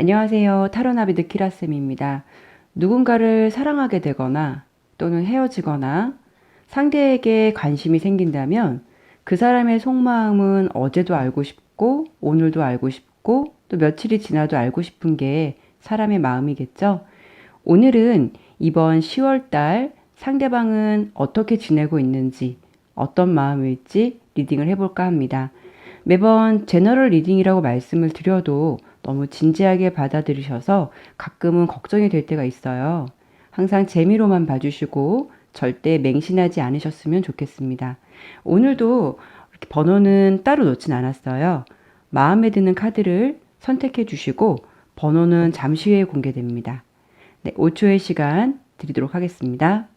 안녕하세요. 타로나비드 키라쌤입니다. 누군가를 사랑하게 되거나 또는 헤어지거나 상대에게 관심이 생긴다면 그 사람의 속마음은 어제도 알고 싶고 오늘도 알고 싶고 또 며칠이 지나도 알고 싶은 게 사람의 마음이겠죠. 오늘은 이번 10월달 상대방은 어떻게 지내고 있는지 어떤 마음일지 리딩을 해볼까 합니다. 매번 제너럴 리딩이라고 말씀을 드려도 너무 진지하게 받아들이셔서 가끔은 걱정이 될 때가 있어요. 항상 재미로만 봐주시고 절대 맹신하지 않으셨으면 좋겠습니다. 오늘도 이렇게 번호는 따로 놓진 않았어요. 마음에 드는 카드를 선택해 주시고 번호는 잠시 후에 공개됩니다. 네, 5초의 시간 드리도록 하겠습니다.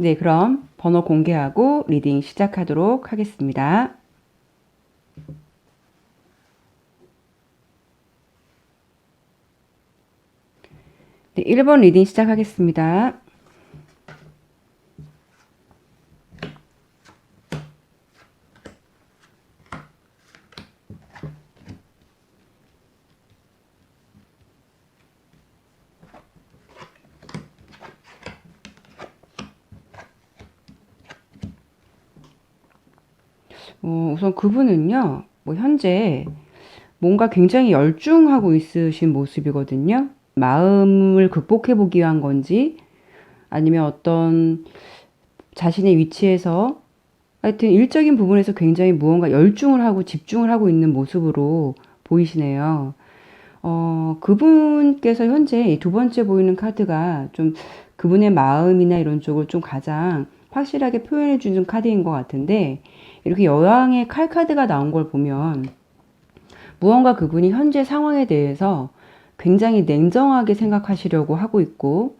네, 그럼 번호 공개하고 리딩 시작하도록 하겠습니다. 네, 1번 리딩 시작하겠습니다. 어, 우선 그분은요, 뭐 현재 뭔가 굉장히 열중하고 있으신 모습이거든요. 마음을 극복해 보기 위한 건지, 아니면 어떤 자신의 위치에서 하여튼 일적인 부분에서 굉장히 무언가 열중을 하고 집중을 하고 있는 모습으로 보이시네요. 어, 그분께서 현재 이두 번째 보이는 카드가 좀 그분의 마음이나 이런 쪽을 좀 가장 확실하게 표현해 주는 카드인 것 같은데, 이렇게 여왕의 칼 카드가 나온 걸 보면 무언가 그분이 현재 상황에 대해서 굉장히 냉정하게 생각하시려고 하고 있고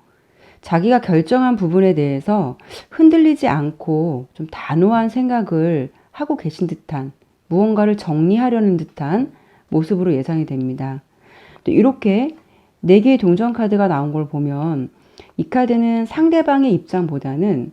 자기가 결정한 부분에 대해서 흔들리지 않고 좀 단호한 생각을 하고 계신 듯한 무언가를 정리하려는 듯한 모습으로 예상이 됩니다. 또 이렇게 네 개의 동전 카드가 나온 걸 보면 이 카드는 상대방의 입장보다는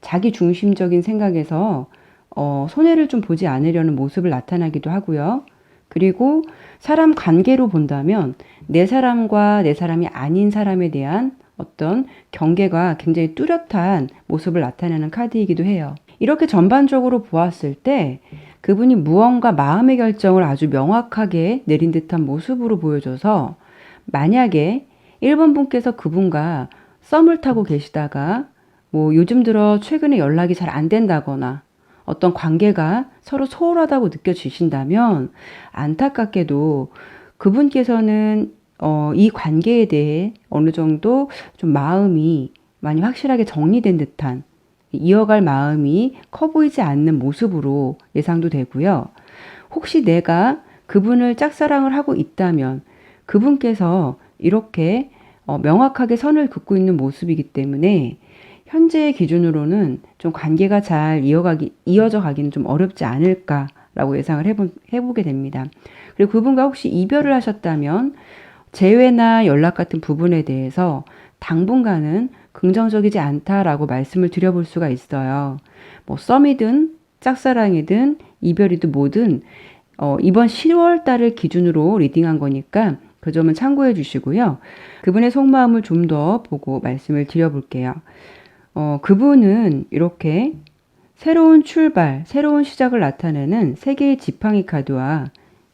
자기 중심적인 생각에서 어, 손해를 좀 보지 않으려는 모습을 나타나기도 하고요. 그리고 사람 관계로 본다면 내 사람과 내 사람이 아닌 사람에 대한 어떤 경계가 굉장히 뚜렷한 모습을 나타내는 카드이기도 해요. 이렇게 전반적으로 보았을 때 그분이 무언가 마음의 결정을 아주 명확하게 내린 듯한 모습으로 보여져서 만약에 1번 분께서 그분과 썸을 타고 계시다가 뭐 요즘 들어 최근에 연락이 잘 안 된다거나 어떤 관계가 서로 소홀하다고 느껴지신다면 안타깝게도 그분께서는 어, 이 관계에 대해 어느 정도 좀 마음이 많이 확실하게 정리된 듯한 이어갈 마음이 커 보이지 않는 모습으로 예상도 되고요. 혹시 내가 그분을 짝사랑을 하고 있다면 그분께서 이렇게 어, 명확하게 선을 긋고 있는 모습이기 때문에 현재의 기준으로는 좀 관계가 잘 이어가기, 이어져 가기는 좀 어렵지 않을까라고 예상을 해보, 해보게 됩니다. 그리고 그분과 혹시 이별을 하셨다면 재회나 연락 같은 부분에 대해서 당분간은 긍정적이지 않다라고 말씀을 드려볼 수가 있어요. 뭐 썸이든 짝사랑이든 이별이든 뭐든 어, 이번 10월 달을 기준으로 리딩한 거니까 그 점은 참고해 주시고요. 그분의 속마음을 좀 더 보고 말씀을 드려볼게요. 어, 그분은 이렇게 새로운 출발, 새로운 시작을 나타내는 세 개의 지팡이 카드와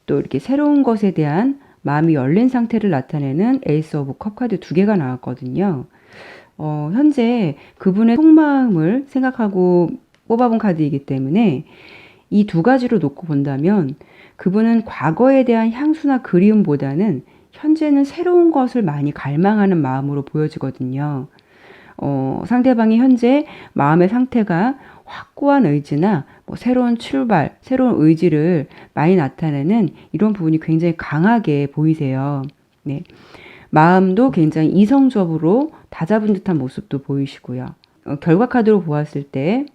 또 이렇게 새로운 것에 대한 마음이 열린 상태를 나타내는 에이스 오브 컵 카드 두 개가 나왔거든요. 어, 현재 그분의 속마음을 생각하고 뽑아본 카드이기 때문에 이 두 가지로 놓고 본다면 그분은 과거에 대한 향수나 그리움보다는 현재는 새로운 것을 많이 갈망하는 마음으로 보여지거든요. 어, 상대방이 현재 마음의 상태가 확고한 의지나 뭐 새로운 출발, 새로운 의지를 많이 나타내는 이런 부분이 굉장히 강하게 보이세요. 네. 마음도 굉장히 이성적으로 다잡은 듯한 모습도 보이시고요. 어, 결과 카드로 보았을 때,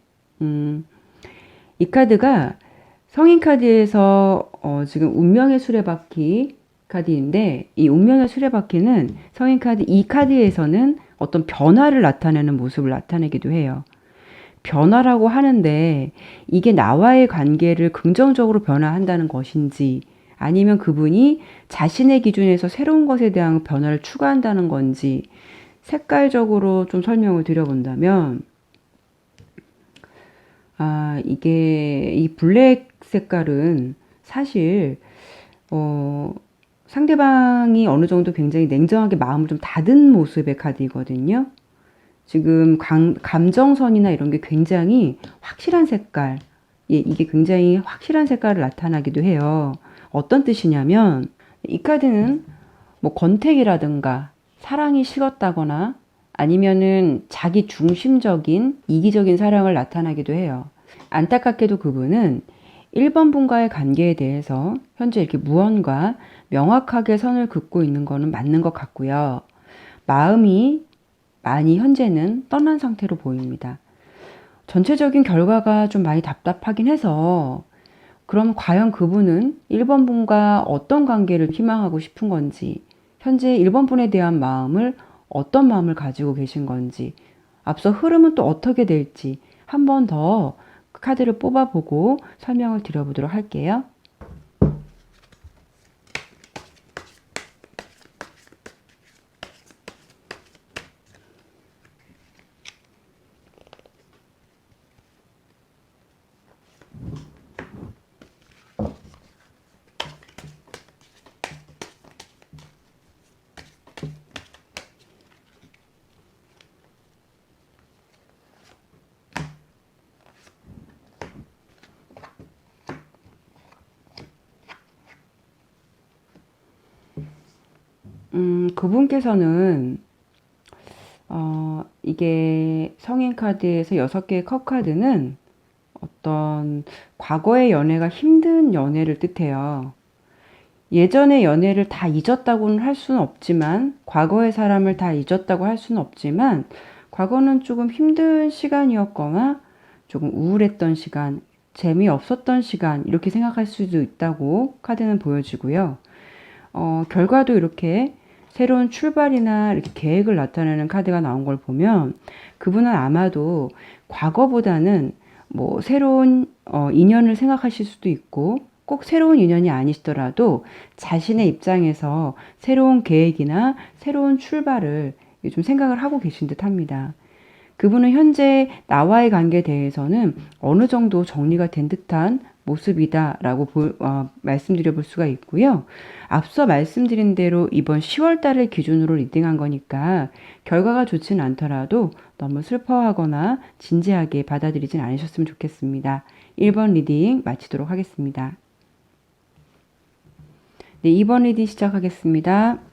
음, 이 카드가 성인 카드에서 어, 지금 운명의 수레바퀴 카드인데, 이 운명의 수레바퀴는 성인 카드 이 카드에서는 어떤 변화를 나타내는 모습을 나타내기도 해요. 변화라고 하는데 이게 나와의 관계를 긍정적으로 변화한다는 것인지 아니면 그분이 자신의 기준에서 새로운 것에 대한 변화를 추구한다는 건지 색깔적으로 좀 설명을 드려본다면 아, 이게 이 블랙 색깔은 사실 어, 상대방이 어느 정도 굉장히 냉정하게 마음을 좀 닫은 모습의 카드이거든요. 지금 감, 감정선이나 이런 게 굉장히 확실한 색깔, 예, 이게 굉장히 확실한 색깔을 나타나기도 해요. 어떤 뜻이냐면 이 카드는 뭐 권태기라든가 사랑이 식었다거나 아니면은 자기 중심적인 이기적인 사랑을 나타나기도 해요. 안타깝게도 그분은 1번 분과의 관계에 대해서 현재 이렇게 무언가 명확하게 선을 긋고 있는 거는 맞는 것 같고요. 마음이 많이 현재는 떠난 상태로 보입니다. 전체적인 결과가 좀 많이 답답하긴 해서 그럼 과연 그분은 1번 분과 어떤 관계를 희망하고 싶은 건지 현재 1번 분에 대한 마음을 어떤 마음을 가지고 계신 건지 앞서 흐름은 또 어떻게 될지 한 번 더 카드를 뽑아보고 설명을 드려보도록 할게요. 음, 그분께서는 어, 이게 성인 카드에서 여섯 개의 컵 카드는 어떤 과거의 연애가 힘든 연애를 뜻해요. 예전의 연애를 다 잊었다고는 할 수는 없지만, 과거의 사람을 다 잊었다고 할 수는 없지만, 과거는 조금 힘든 시간이었거나, 조금 우울했던 시간, 재미없었던 시간, 이렇게 생각할 수도 있다고 카드는 보여지고요. 어, 결과도 이렇게 새로운 출발이나 이렇게 계획을 나타내는 카드가 나온 걸 보면 그분은 아마도 과거보다는 뭐 새로운 어, 인연을 생각하실 수도 있고 꼭 새로운 인연이 아니시더라도 자신의 입장에서 새로운 계획이나 새로운 출발을 좀 생각을 하고 계신 듯 합니다. 그분은 현재 나와의 관계에 대해서는 어느 정도 정리가 된 듯한 모습이다라고 보, 어, 말씀드려 볼 수가 있고요. 앞서 말씀드린 대로 이번 10월 달을 기준으로 리딩한 거니까 결과가 좋지는 않더라도 너무 슬퍼하거나 진지하게 받아들이진 않으셨으면 좋겠습니다. 1번 리딩 마치도록 하겠습니다. 네, 2번 리딩 시작하겠습니다.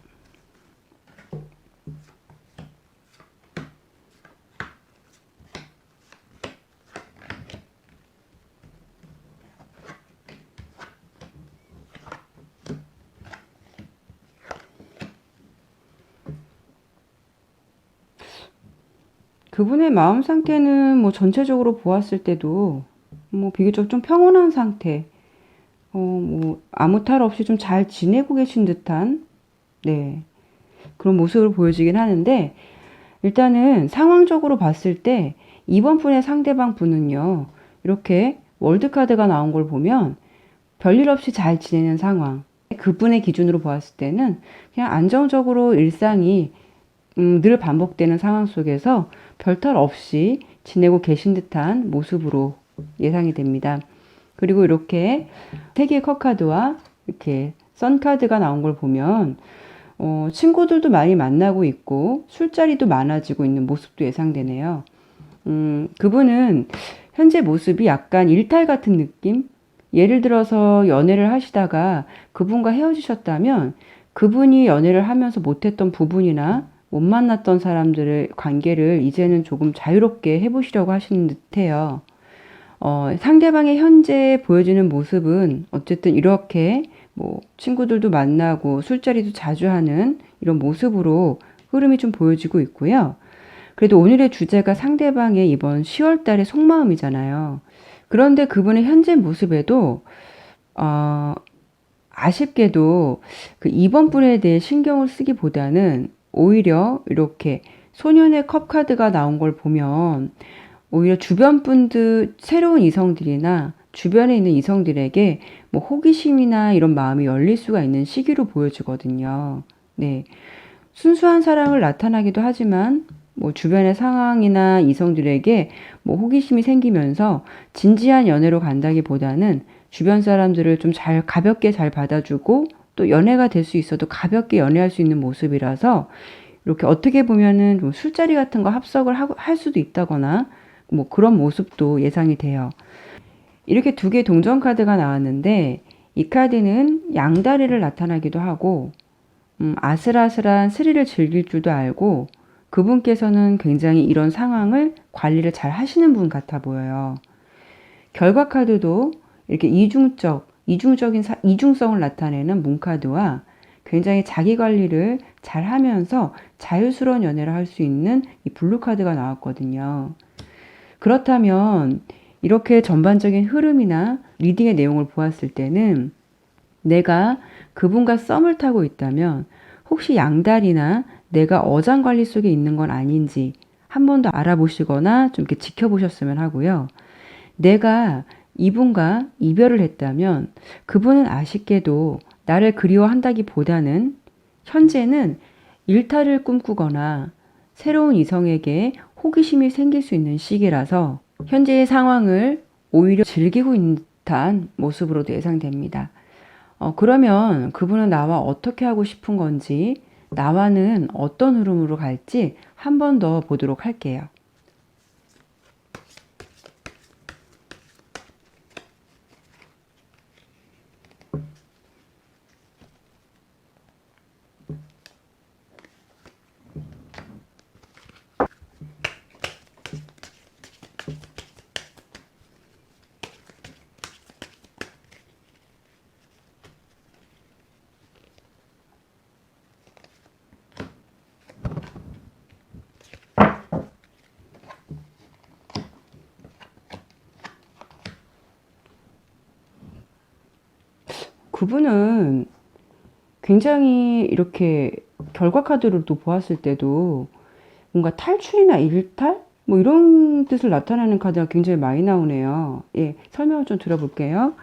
그분의 마음 상태는 뭐 전체적으로 보았을 때도 뭐 비교적 좀 평온한 상태, 어, 뭐 아무 탈 없이 좀 잘 지내고 계신 듯한, 네, 그런 모습을 보여지긴 하는데, 일단은 상황적으로 봤을 때, 이번 분의 상대방 분은요, 이렇게 월드카드가 나온 걸 보면, 별일 없이 잘 지내는 상황, 그분의 기준으로 보았을 때는 그냥 안정적으로 일상이 음, 늘 반복되는 상황 속에서 별탈 없이 지내고 계신 듯한 모습으로 예상이 됩니다. 그리고 이렇게 세 개의 컵카드와 이렇게 선카드가 나온 걸 보면 어, 친구들도 많이 만나고 있고 술자리도 많아지고 있는 모습도 예상되네요. 음, 그분은 현재 모습이 약간 일탈 같은 느낌? 예를 들어서 연애를 하시다가 그분과 헤어지셨다면 그분이 연애를 하면서 못했던 부분이나 못 만났던 사람들의 관계를 이제는 조금 자유롭게 해보시려고 하시는 듯해요. 어, 상대방의 현재 보여지는 모습은 어쨌든 이렇게 뭐 친구들도 만나고 술자리도 자주 하는 이런 모습으로 흐름이 좀 보여지고 있고요. 그래도 오늘의 주제가 상대방의 이번 10월 달의 속마음이잖아요. 그런데 그분의 현재 모습에도, 어, 아쉽게도 그 이번 분에 대해 신경을 쓰기보다는 오히려 이렇게 소년의 컵 카드가 나온 걸 보면 오히려 주변 분들, 새로운 이성들이나 주변에 있는 이성들에게 뭐 호기심이나 이런 마음이 열릴 수가 있는 시기로 보여지거든요. 네. 순수한 사랑을 나타나기도 하지만 뭐 주변의 상황이나 이성들에게 뭐 호기심이 생기면서 진지한 연애로 간다기보다는 주변 사람들을 좀 잘 가볍게 잘 받아주고 또 연애가 될 수 있어도 가볍게 연애할 수 있는 모습이라서 이렇게 어떻게 보면은 좀 술자리 같은 거 합석을 하고, 할 수도 있다거나 뭐 그런 모습도 예상이 돼요. 이렇게 두 개 동전 카드가 나왔는데 이 카드는 양다리를 나타나기도 하고 음, 아슬아슬한 스릴을 즐길 줄도 알고 그분께서는 굉장히 이런 상황을 관리를 잘 하시는 분 같아 보여요. 결과 카드도 이렇게 이중적, 이중적인 사, 이중성을 나타내는 문카드와 굉장히 자기 관리를 잘 하면서 자유스러운 연애를 할 수 있는 이 블루 카드가 나왔거든요. 그렇다면 이렇게 전반적인 흐름이나 리딩의 내용을 보았을 때는 내가 그분과 썸을 타고 있다면 혹시 양다리나 내가 어장 관리 속에 있는 건 아닌지 한 번 더 알아보시거나 좀 이렇게 지켜보셨으면 하고요. 내가 이분과 이별을 했다면 그분은 아쉽게도 나를 그리워한다기 보다는 현재는 일탈을 꿈꾸거나 새로운 이성에게 호기심이 생길 수 있는 시기라서 현재의 상황을 오히려 즐기고 있는 듯한 모습으로도 예상됩니다. 어, 그러면 그분은 나와 어떻게 하고 싶은 건지, 나와는 어떤 흐름으로 갈지 한 번 더 보도록 할게요. 그분은 굉장히 이렇게 결과 카드로도 보았을 때도 뭔가 탈출이나 일탈? 뭐 이런 뜻을 나타내는 카드가 굉장히 많이 나오네요. 예, 설명을 좀 들어볼게요.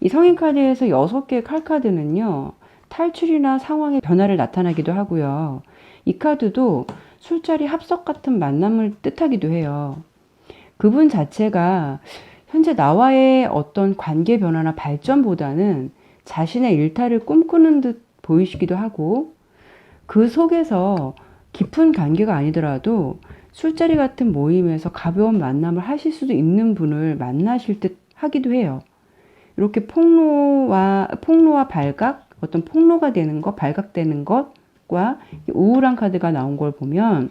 이 성인 카드에서 여섯 개의 칼 카드는요, 탈출이나 상황의 변화를 나타나기도 하고요. 이 카드도 술자리 합석 같은 만남을 뜻하기도 해요. 그분 자체가 현재 나와의 어떤 관계 변화나 발전보다는 자신의 일탈을 꿈꾸는 듯 보이시기도 하고 그 속에서 깊은 관계가 아니더라도 술자리 같은 모임에서 가벼운 만남을 하실 수도 있는 분을 만나실 듯 하기도 해요. 이렇게 폭로와 폭로와 발각 어떤 폭로가 되는 것, 발각되는 것과 우울한 카드가 나온 걸 보면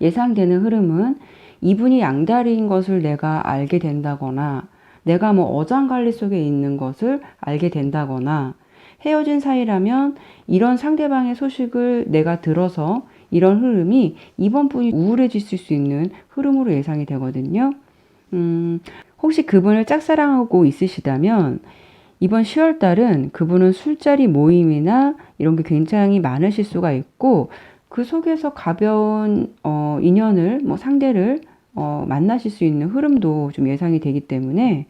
예상되는 흐름은 이분이 양다리인 것을 내가 알게 된다거나 내가 뭐 어장관리 속에 있는 것을 알게 된다거나 헤어진 사이라면 이런 상대방의 소식을 내가 들어서 이런 흐름이 이번 분이 우울해질 수 있는 흐름으로 예상이 되거든요. 음, 혹시 그분을 짝사랑하고 있으시다면 이번 10월 달은 그분은 술자리 모임이나 이런 게 굉장히 많으실 수가 있고 그 속에서 가벼운 어, 인연을 뭐 상대를 어, 만나실 수 있는 흐름도 좀 예상이 되기 때문에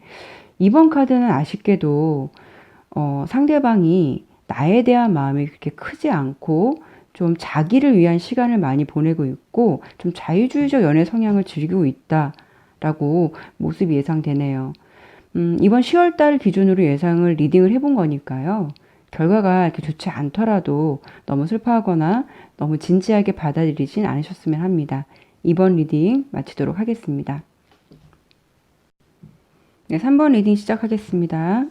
이번 카드는 아쉽게도 어, 상대방이 나에 대한 마음이 그렇게 크지 않고 좀 자기를 위한 시간을 많이 보내고 있고 좀 자유주의적 연애 성향을 즐기고 있다라고 모습이 예상되네요. 음, 이번 10월 달 기준으로 예상을 리딩을 해본 거니까요. 결과가 이렇게 좋지 않더라도 너무 슬퍼하거나 너무 진지하게 받아들이진 않으셨으면 합니다. 이번 리딩 마치도록 하겠습니다. 네, 3번 리딩 시작하겠습니다.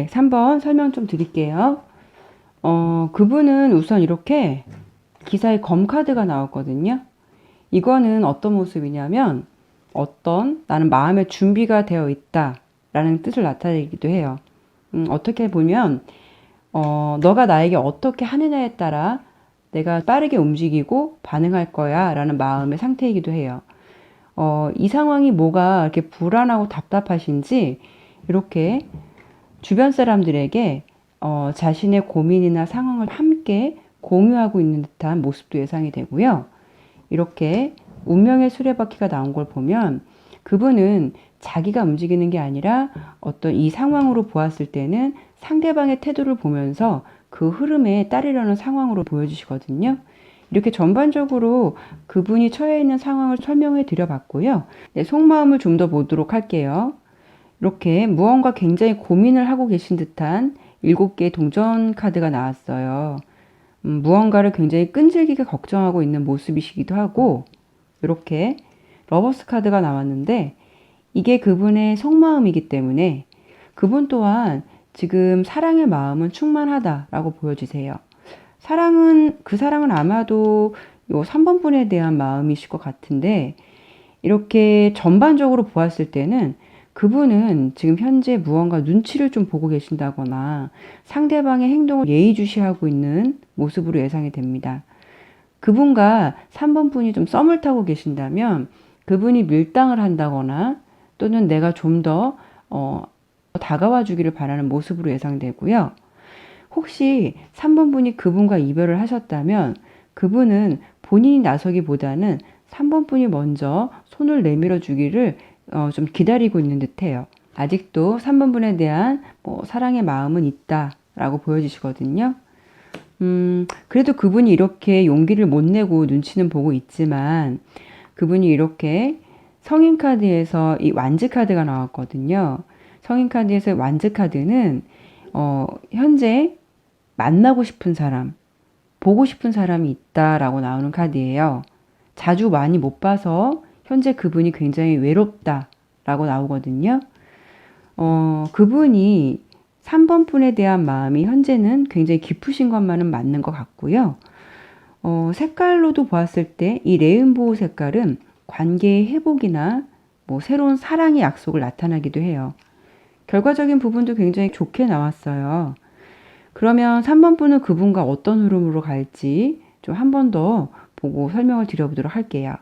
네, 3번 설명 좀 드릴게요. 어, 그분은 우선 이렇게 기사에 검카드가 나왔거든요. 이거는 어떤 모습이냐면 어떤 나는 마음의 준비가 되어 있다 라는 뜻을 나타내기도 해요. 음, 어떻게 보면 어, 너가 나에게 어떻게 하느냐에 따라 내가 빠르게 움직이고 반응할 거야 라는 마음의 상태이기도 해요. 어, 이 상황이 뭐가 이렇게 불안하고 답답하신지 이렇게 주변 사람들에게 어, 자신의 고민이나 상황을 함께 공유하고 있는 듯한 모습도 예상이 되고요. 이렇게 운명의 수레바퀴가 나온 걸 보면 그분은 자기가 움직이는 게 아니라 어떤 이 상황으로 보았을 때는 상대방의 태도를 보면서 그 흐름에 따르려는 상황으로 보여주시거든요. 이렇게 전반적으로 그분이 처해 있는 상황을 설명해 드려 봤고요. 네, 속마음을 좀 더 보도록 할게요. 이렇게 무언가 굉장히 고민을 하고 계신 듯한 일곱 개의 동전 카드가 나왔어요. 음, 무언가를 굉장히 끈질기게 걱정하고 있는 모습이시기도 하고, 이렇게 러버스 카드가 나왔는데, 이게 그분의 속마음이기 때문에 그분 또한 지금 사랑의 마음은 충만하다라고 보여지세요. 사랑은, 그 사랑은 아마도 요 3번 분에 대한 마음이실 것 같은데, 이렇게 전반적으로 보았을 때는 그분은 지금 현재 무언가 눈치를 좀 보고 계신다거나 상대방의 행동을 예의주시하고 있는 모습으로 예상이 됩니다. 그분과 3번 분이 좀 썸을 타고 계신다면 그분이 밀당을 한다거나 또는 내가 좀더 어, 다가와 주기를 바라는 모습으로 예상되고요. 혹시 3번 분이 그분과 이별을 하셨다면 그분은 본인이 나서기보다는 3번 분이 먼저 손을 내밀어 주기를 어, 좀 기다리고 있는 듯해요. 아직도 3번 분에 대한 뭐 사랑의 마음은 있다라고 보여지시거든요. 음, 그래도 그분이 이렇게 용기를 못 내고 눈치는 보고 있지만 그분이 이렇게 성인 카드에서 이 완즈 카드가 나왔거든요. 성인 카드에서 완즈 카드는 어, 현재 만나고 싶은 사람, 보고 싶은 사람이 있다라고 나오는 카드예요. 자주 많이 못 봐서 현재 그분이 굉장히 외롭다라고 나오거든요. 어, 그분이 3번 분에 대한 마음이 현재는 굉장히 깊으신 것만은 맞는 것 같고요. 어, 색깔로도 보았을 때 이 레인보우 색깔은 관계의 회복이나 뭐 새로운 사랑의 약속을 나타나기도 해요. 결과적인 부분도 굉장히 좋게 나왔어요. 그러면 3번 분은 그분과 어떤 흐름으로 갈지 좀 한 번 더 보고 설명을 드려보도록 할게요.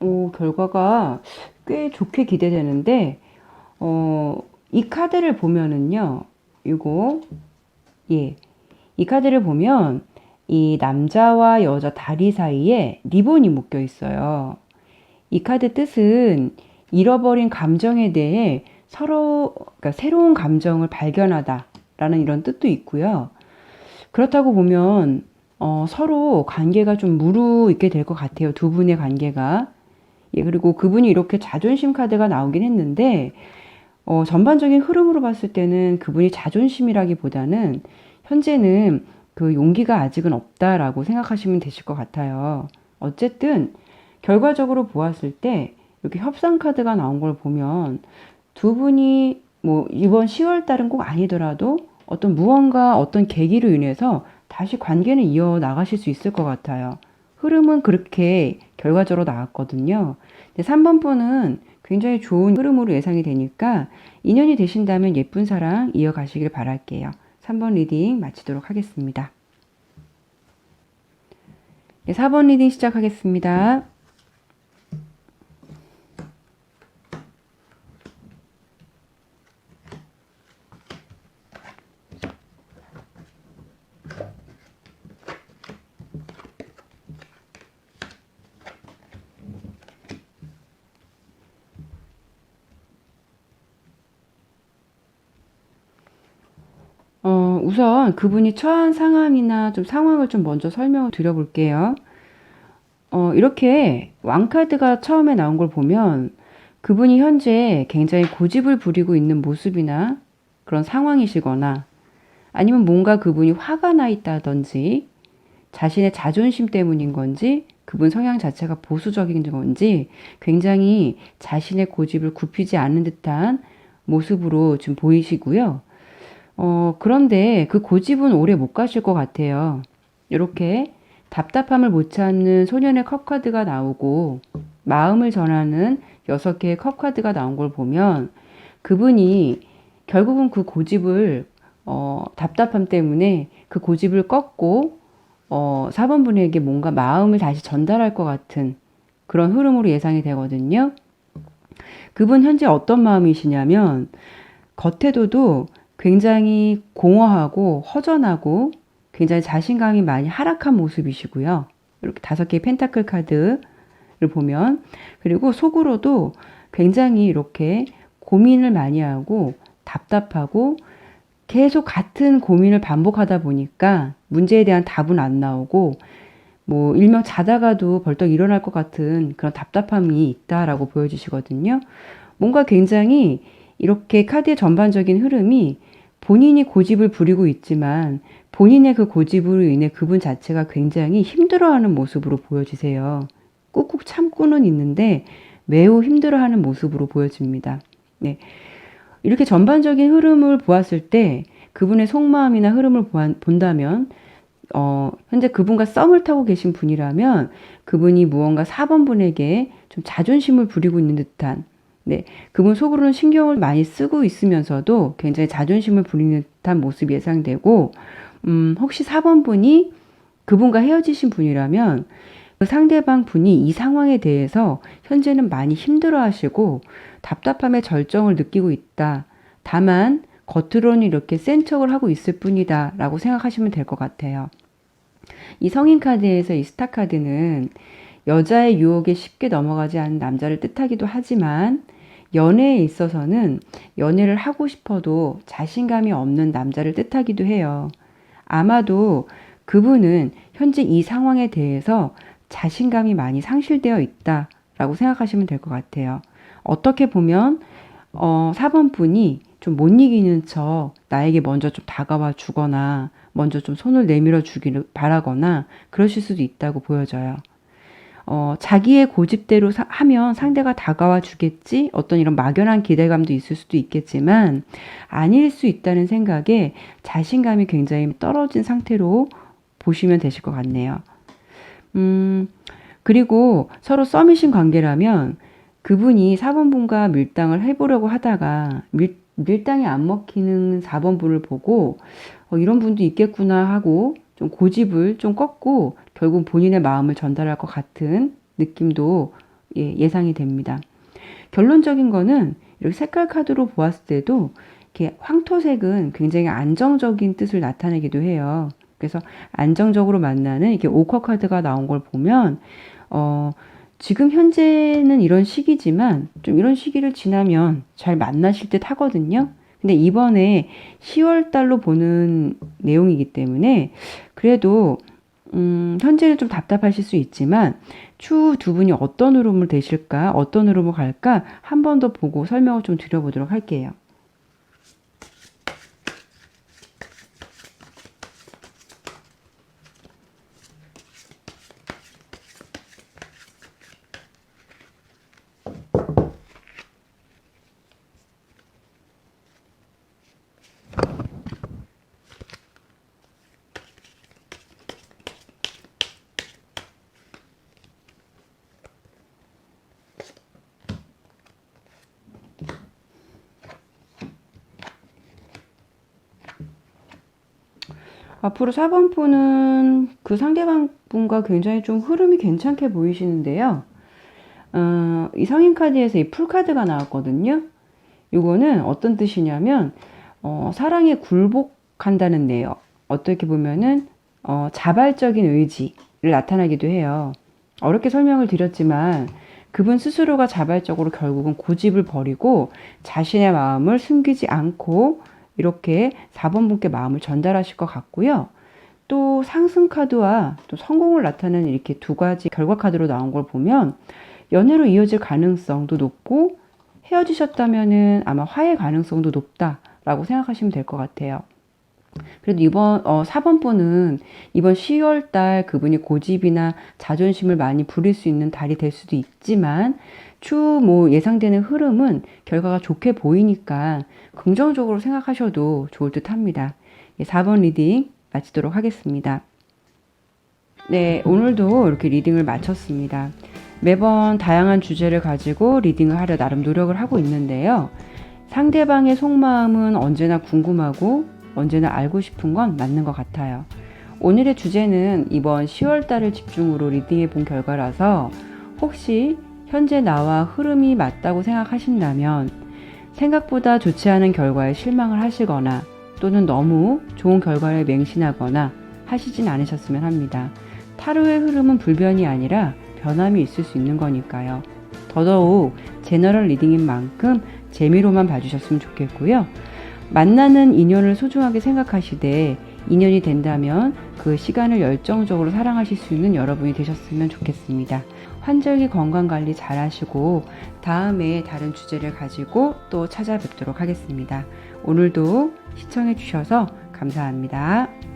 오, 결과가 꽤 좋게 기대되는데, 어, 이 카드를 보면은요, 이거, 예. 이 카드를 보면, 이 남자와 여자 다리 사이에 리본이 묶여 있어요. 이 카드 뜻은 잃어버린 감정에 대해 서로, 그러니까 새로운 감정을 발견하다라는 이런 뜻도 있고요. 그렇다고 보면, 어, 서로 관계가 좀 무르익게 될 것 같아요. 두 분의 관계가. 예, 그리고 그분이 이렇게 자존심 카드가 나오긴 했는데, 어, 전반적인 흐름으로 봤을 때는 그분이 자존심이라기보다는 현재는 그 용기가 아직은 없다라고 생각하시면 되실 것 같아요. 어쨌든, 결과적으로 보았을 때, 이렇게 협상 카드가 나온 걸 보면 두 분이 뭐 이번 10월 달은 꼭 아니더라도 어떤 무언가 어떤 계기로 인해서 다시 관계는 이어 나가실 수 있을 것 같아요. 흐름은 그렇게 결과적으로 나왔거든요. 3번 분은 굉장히 좋은 흐름으로 예상이 되니까 인연이 되신다면 예쁜 사랑 이어가시길 바랄게요. 3번 리딩 마치도록 하겠습니다. 네, 4번 리딩 시작하겠습니다. 어, 우선 그분이 처한 상황이나 좀 상황을 좀 먼저 설명을 드려볼게요. 어, 이렇게 왕카드가 처음에 나온 걸 보면 그분이 현재 굉장히 고집을 부리고 있는 모습이나 그런 상황이시거나 아니면 뭔가 그분이 화가 나 있다든지 자신의 자존심 때문인 건지 그분 성향 자체가 보수적인 건지 굉장히 자신의 고집을 굽히지 않는 듯한 모습으로 좀 보이시고요. 어, 그런데 그 고집은 오래 못 가실 것 같아요. 이렇게 답답함을 못 참는 소년의 컵카드가 나오고 마음을 전하는 여섯 개의 컵카드가 나온 걸 보면 그분이 결국은 그 고집을 어, 답답함 때문에 그 고집을 꺾고 어, 4번 분에게 뭔가 마음을 다시 전달할 것 같은 그런 흐름으로 예상이 되거든요. 그분 현재 어떤 마음이시냐면 겉에도도 굉장히 공허하고 허전하고 굉장히 자신감이 많이 하락한 모습이시고요. 이렇게 다섯 개의 펜타클 카드를 보면 그리고 속으로도 굉장히 이렇게 고민을 많이 하고 답답하고 계속 같은 고민을 반복하다 보니까 문제에 대한 답은 안 나오고 뭐 일명 자다가도 벌떡 일어날 것 같은 그런 답답함이 있다라고 보여주시거든요. 뭔가 굉장히 이렇게 카드의 전반적인 흐름이 본인이 고집을 부리고 있지만 본인의 그 고집으로 인해 그분 자체가 굉장히 힘들어하는 모습으로 보여지세요. 꾹꾹 참고는 있는데 매우 힘들어하는 모습으로 보여집니다. 네. 이렇게 전반적인 흐름을 보았을 때 그분의 속마음이나 흐름을 본다면 어, 현재 그분과 썸을 타고 계신 분이라면 그분이 무언가 4번 분에게 좀 자존심을 부리고 있는 듯한 네, 그분 속으로는 신경을 많이 쓰고 있으면서도 굉장히 자존심을 부리는 듯한 모습이 예상되고 음, 혹시 4번 분이 그분과 헤어지신 분이라면 그 상대방 분이 이 상황에 대해서 현재는 많이 힘들어 하시고 답답함의 절정을 느끼고 있다. 다만 겉으로는 이렇게 센 척을 하고 있을 뿐이다. 라고 생각하시면 될 것 같아요. 이 성인 카드에서 이 스타 카드는 여자의 유혹에 쉽게 넘어가지 않는 남자를 뜻하기도 하지만 연애에 있어서는 연애를 하고 싶어도 자신감이 없는 남자를 뜻하기도 해요. 아마도 그분은 현재 이 상황에 대해서 자신감이 많이 상실되어 있다라고 생각하시면 될 것 같아요. 어떻게 보면 어, 4번 분이 좀 못 이기는 척 나에게 먼저 좀 다가와 주거나 먼저 좀 손을 내밀어 주기를 바라거나 그러실 수도 있다고 보여져요. 어, 자기의 고집대로 사, 하면 상대가 다가와 주겠지? 어떤 이런 막연한 기대감도 있을 수도 있겠지만, 아닐 수 있다는 생각에 자신감이 굉장히 떨어진 상태로 보시면 되실 것 같네요. 음, 그리고 서로 썸이신 관계라면 그분이 4번 분과 밀당을 해보려고 하다가 밀, 밀당이 안 먹히는 4번 분을 보고 어, 이런 분도 있겠구나 하고 좀 고집을 좀 꺾고 결국 본인의 마음을 전달할 것 같은 느낌도 예, 예상이 됩니다. 결론적인 거는 이렇게 색깔 카드로 보았을 때도 이렇게 황토색은 굉장히 안정적인 뜻을 나타내기도 해요. 그래서 안정적으로 만나는 이렇게 오커 카드가 나온 걸 보면 어 지금 현재는 이런 시기지만 좀 이런 시기를 지나면 잘 만나실 듯 하거든요. 근데 이번에 10월 달로 보는 내용이기 때문에 그래도 음, 현재는 좀 답답하실 수 있지만 추후 두 분이 어떤 흐름을 되실까, 어떤 흐름을 갈까 한 번 더 보고 설명을 좀 드려보도록 할게요. 앞으로 4번 분은 그 상대방 분과 굉장히 좀 흐름이 괜찮게 보이시는데요. 어, 이 성인 카드에서 이 풀 카드가 나왔거든요. 이거는 어떤 뜻이냐면, 어, 사랑에 굴복한다는 내용. 어떻게 보면은, 어, 자발적인 의지를 나타나기도 해요. 어렵게 설명을 드렸지만, 그분 스스로가 자발적으로 결국은 고집을 버리고 자신의 마음을 숨기지 않고 이렇게 4번 분께 마음을 전달하실 것 같고요. 또 상승 카드와 또 성공을 나타내는 이렇게 두 가지 결과 카드로 나온 걸 보면 연애로 이어질 가능성도 높고 헤어지셨다면은 아마 화해 가능성도 높다라고 생각하시면 될 것 같아요. 그래도 이번 어, 4번 분은 이번 10월 달 그분이 고집이나 자존심을 많이 부릴 수 있는 달이 될 수도 있지만 추후 뭐 예상되는 흐름은 결과가 좋게 보이니까 긍정적으로 생각하셔도 좋을 듯 합니다. 예, 4번 리딩 마치도록 하겠습니다. 네, 오늘도 이렇게 리딩을 마쳤습니다. 매번 다양한 주제를 가지고 리딩을 하려 나름 노력을 하고 있는데요. 상대방의 속마음은 언제나 궁금하고 언제나 알고 싶은 건 맞는 것 같아요. 오늘의 주제는 이번 10월 달을 집중으로 리딩해 본 결과라서 혹시 현재 나와 흐름이 맞다고 생각하신다면 생각보다 좋지 않은 결과에 실망을 하시거나 또는 너무 좋은 결과를 맹신하거나 하시진 않으셨으면 합니다. 타로의 흐름은 불변이 아니라 변함이 있을 수 있는 거니까요. 더더욱 제너럴 리딩인 만큼 재미로만 봐주셨으면 좋겠고요. 만나는 인연을 소중하게 생각하시되 인연이 된다면 그 시간을 열정적으로 사랑하실 수 있는 여러분이 되셨으면 좋겠습니다. 환절기 건강 관리 잘 하시고 다음에 다른 주제를 가지고 또 찾아뵙도록 하겠습니다. 오늘도 시청해 주셔서 감사합니다.